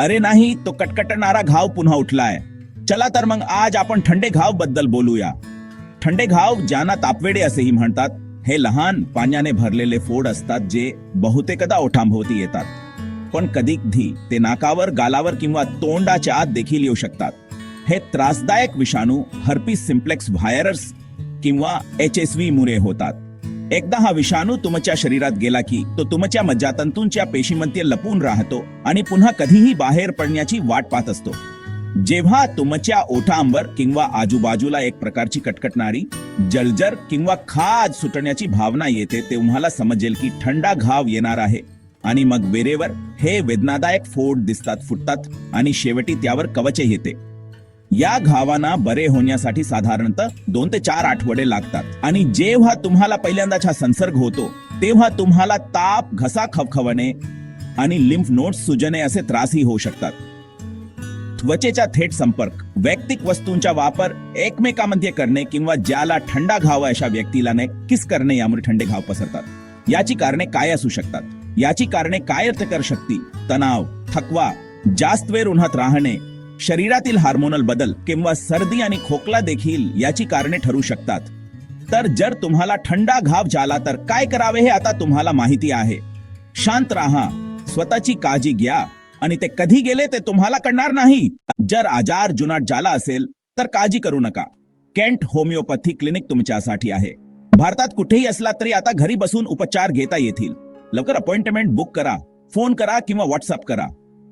अरे नाही तो कटकटणारा घाव पुन्हा उठलाय. चला तर मग आज आपण थंडे घावबद्दल बोलूया. थंडे घाव ज्यांना तापवेडे असेही म्हणतात हे लहान पाण्याने भरलेले फोड असतात जे बहुतेकदा ओठांभोवती येतात. पण कधी ते नाकावर गालावर किंवा तोंडाच्या आत देखील येऊ शकतात. हे त्रासदायक विषाणू हर्पीस सिम्प्लेक्स व्हायरस किंवा एच एस व्ही मुळे होतात. एकदा हा विषाणू तुमच्या शरीरात गेला की तो तुमच्या मज्जातंतूंच्या पेशीमध्ये लपून राहतो आणि पुन्हा कधीही बाहेर पडण्याची वाट पाहत असतो. जेव्हा तुमच्या ओठांवर किंवा आजूबाजूला एक प्रकारची कटकटणारी जलजर किंवा खाज सुटण्याची भावना येते तेव्हाला समजेल की थंडा घाव येणार आहे आणि मग वेरेवर हे वेदनादायक फोड दिसतात फुटतात आणि शेवटी त्यावर कवचे येते. या घावांना बरे होण्यासाठी साधारणतः दोन ते चार आठवडे लागतात. आणि जेव्हा तुम्हाला पहिल्यांदाच हा संसर्ग होतो तेव्हा तुम्हाला ताप घसा खवखवणे आणि लिम्फ नोट्स सुजणे असे त्रासही होऊ शकतात. त्वचेचा थेट संपर्क वैयक्तिक वस्तूंचा वापर एकमेकांमध्ये करणे किंवा ज्याला थंडा घाव अशा व्यक्तीला ने किस करणे यामुळे थंडे घाव पसरतात. याची कारणे काय असू शकतात? याची कारणे काय अर्थ कर शकती तणाव थकवा जास्त वेळ उन्हात राहणे शरीरातील हार्मोनल बदल किंवा सर्दी आणि खोकला देखील याची कारणे ठरू शकतात. तर जर तुम्हाला थंडा घाव झाला तर काय करावे हे आता तुम्हाला माहिती आहे. शांत राहा स्वतःची काळजी घ्या आणि ते कधी गेले ते तुम्हाला कळणार नाही. जर आजार जुनाट झाला असेल तर काळजी करू नका. केंट होमिओपॅथी क्लिनिक तुमच्यासाठी आहे. भारतात कुठेही असला तरी आता घरी बसून उपचार घेता येतील. लवकर अपॉइंटमेंट बुक करा फोन करा किंवा व्हॉट्सअप करा.